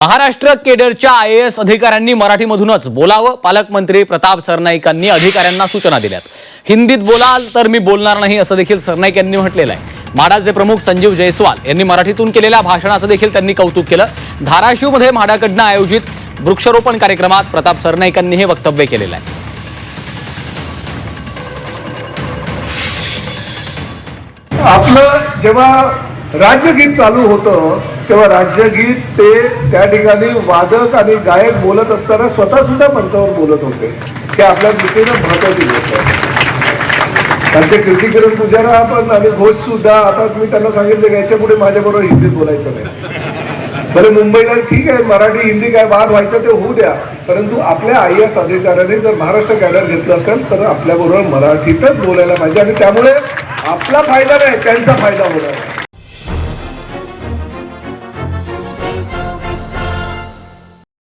Maharashtra केडरच्या I S अधिकाऱ्यांनी मराठीमधूनच बोलावं. पालकमंत्री प्रताप सरनाईकांनी अधिकाऱ्यांना सूचना दिल्यात. हिंदीत बोलाल तर मी बोलणार नाही असं देखील सरनाईक यांनी म्हटलेलं आहे. म्हाडाचे प्रमुख संजीव जयस्वाल यांनी मराठीतून केलेल्या भाषणाचं देखील त्यांनी कौतुक केलं. धाराशिवमध्ये म्हाडाकडनं आयोजित वृक्षारोपण कार्यक्रमात प्रताप सरनाईकांनी हे वक्तव्य केलेलं आहे. आपलं जेव्हा राज्यगीत चालू होतं तेव्हा राज्यगीत ते त्या ठिकाणी वादक आणि गायक बोलत असताना स्वतः सुद्धा मंचावर बोलत होते. हे आपल्या दृष्टीनं महत्वाची गोष्ट आहे. त्यांचे कीर्तिकिरण पुजारा आपण आणि घोष सुद्धा आता मी त्यांना सांगितलं की याच्यापुढे माझ्याबरोबर हिंदीत बोलायचं नाही. बरं मुंबईला ठीक आहे मराठी हिंदी काय वाद व्हायचा ते होऊ द्या. परंतु आपल्या आय एस अधिकाऱ्याने जर महाराष्ट्र कॅडर घेतलं असेल तर आपल्याबरोबर मराठीतच बोलायला पाहिजे. आणि त्यामुळे आपला फायदा नाही त्यांचा फायदा होणार आहे